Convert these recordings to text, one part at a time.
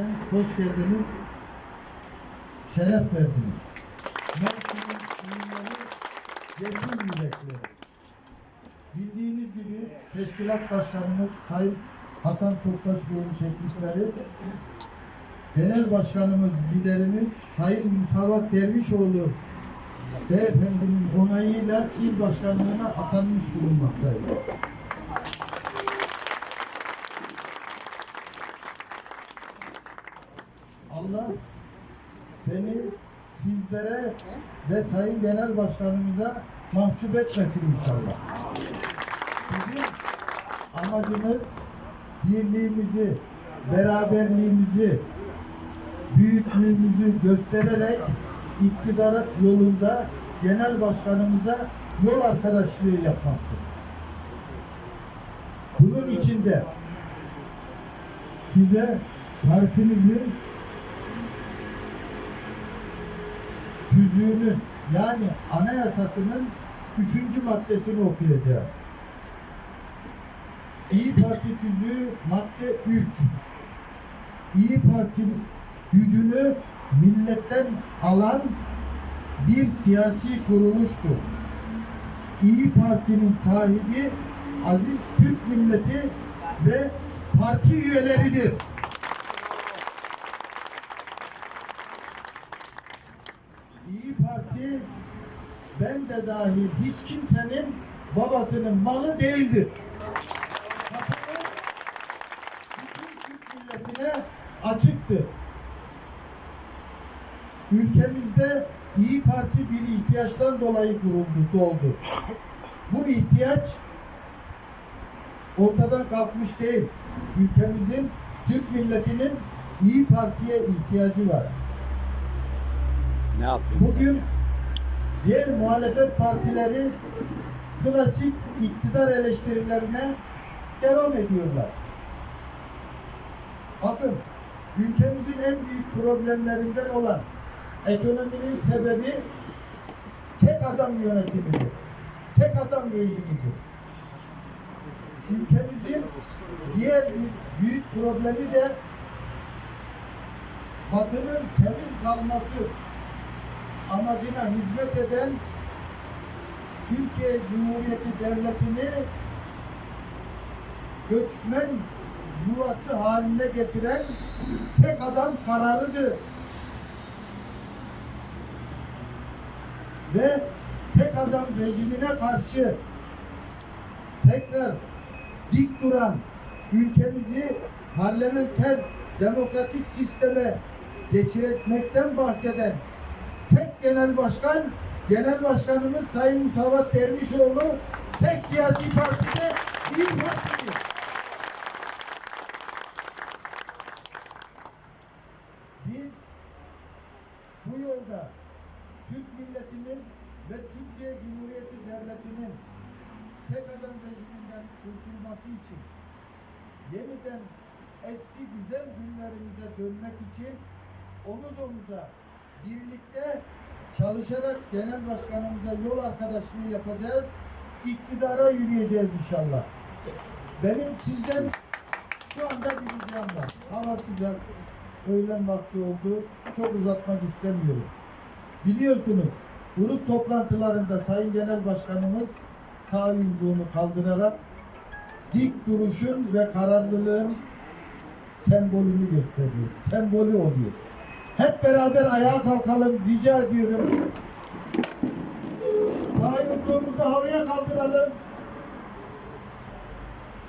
Gerçekten hoş geldiniz. Şeref verdiniz. Mersin'in ürünleri yetim yürekli. Bildiğiniz gibi teşkilat başkanımız Sayın Hasan Toptaş Bey'in çekmişleri Genel Başkanımız, liderimiz Sayın Musavat Dervişoğlu Beyefendinin onayıyla il başkanlığına atanmış bulunmaktayız. Ve Sayın Genel Başkanımıza mahcup etmesin inşallah. Bizim amacımız birliğimizi, beraberliğimizi, büyüklüğümüzü göstererek iktidar yolunda genel başkanımıza yol arkadaşlığı yapmaktır. Bunun içinde size partimizin tüzüğünün yani anayasasının üçüncü maddesini okuyacağım. İyi Parti tüzüğü madde 3. İyi Parti gücünü milletten alan bir siyasi kuruluştur. İyi Parti'nin sahibi aziz Türk milleti ve parti üyeleridir. İyi Parti ben de dahil hiç kimsenin babasının malı değildir. Kapımız bütün Türk milletine açıktır. Ülkemizde İyi Parti bir ihtiyaçtan dolayı kuruldu, doğdu. Bu ihtiyaç ortadan kalkmış değil. Ülkemizin, Türk milletinin İyi Parti'ye ihtiyacı var. Ne yapayım? Bugün diğer muhalefet partileri klasik iktidar eleştirilerine devam ediyorlar. Bakın ülkemizin en büyük problemlerinden olan ekonominin sebebi tek adam yönetimidir. Tek adam rejimidir. Ülkemizin diğer büyük problemi de Batı'nın temiz kalması amacına hizmet eden Türkiye Cumhuriyeti Devleti'ni göçmen yuvası haline getiren tek adam kararıdır. Ve tek adam rejimine karşı tekrar dik duran ülkemizi parlamenter demokratik sisteme geçirmekten bahseden tek genel başkan genel başkanımız Sayın Musavat Dervişoğlu tek siyasi partide bir partidir. Biz bu yolda Türk milletinin ve Türkiye Cumhuriyeti Devleti'nin tek adam rejiminden kurtulması için yeniden eski güzel günlerimize dönmek için omuz omuza birlikte çalışarak genel başkanımıza yol arkadaşlığı yapacağız. İktidara yürüyeceğiz inşallah. Benim sizden şu anda bir ricam var. Hava sıcak, öğlen vakti oldu. Çok uzatmak istemiyorum. Biliyorsunuz grup toplantılarında Sayın Genel Başkanımız sağ yumruğunu kaldırarak dik duruşun ve kararlılığın sembolünü gösteriyor. Sembolü oluyor. Hep beraber ayağa kalkalım rica ediyorum. Sağ yumruğumuzu havaya kaldıralım.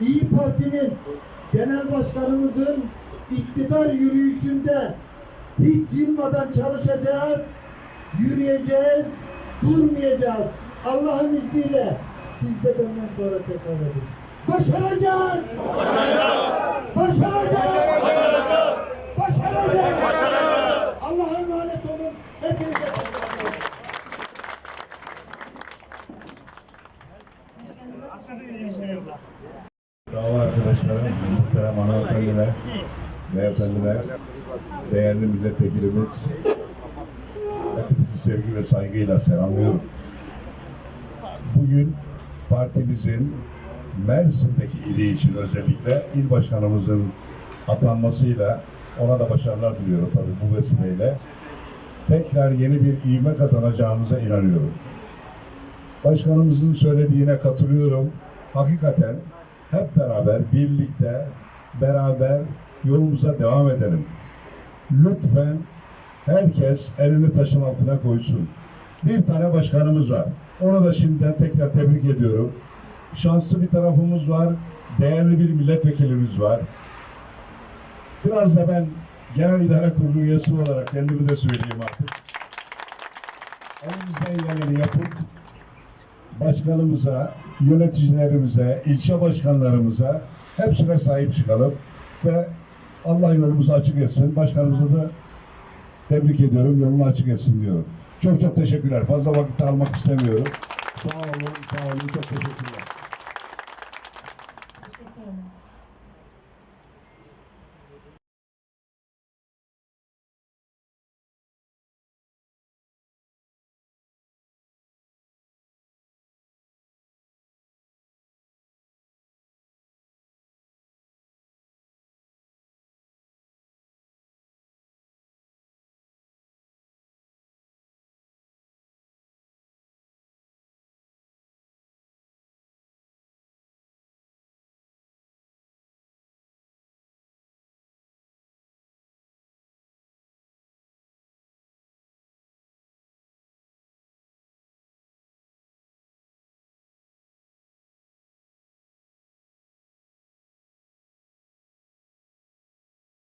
İyi Parti'nin genel başkanımızın iktidar yürüyüşünde hiç yılmadan çalışacağız, yürüyeceğiz, durmayacağız. Allah'ın izniyle siz de benden sonra tekrar edin. Başaracağız! Başaracağız! Başaracağız! Dava arkadaşlarım, muhterem hanımefendiler, beyefendiler, değerli milletvekilimiz, hepinizi sevgi ve saygıyla selamlıyorum. Bugün partimizin Mersin'deki ili için özellikle il başkanımızın atanmasıyla Ona da başarılar diliyorum tabii bu vesileyle. Tekrar yeni bir ivme kazanacağımıza inanıyorum. Başkanımızın söylediğine katılıyorum. Hakikaten hep beraber, birlikte, beraber yolumuza devam edelim. Lütfen herkes elini taşın altına koysun. Bir tane başkanımız var. Onu da şimdiden tekrar tebrik ediyorum. Şanslı bir tarafımız var. Değerli bir milletvekilimiz var. Biraz da ben genel idare kurulu üyesi olarak kendimi de söyleyeyim artık. Elimizden geleni yapıp başkanımıza, yöneticilerimize, ilçe başkanlarımıza hepsine sahip çıkalım ve Allah yolumuzu açık etsin. Başkanımıza da tebrik ediyorum. Yolunu açık etsin diyorum. Çok çok teşekkürler. Fazla vakit almak istemiyorum. Sağ olun, sağ olun. Çok teşekkürler.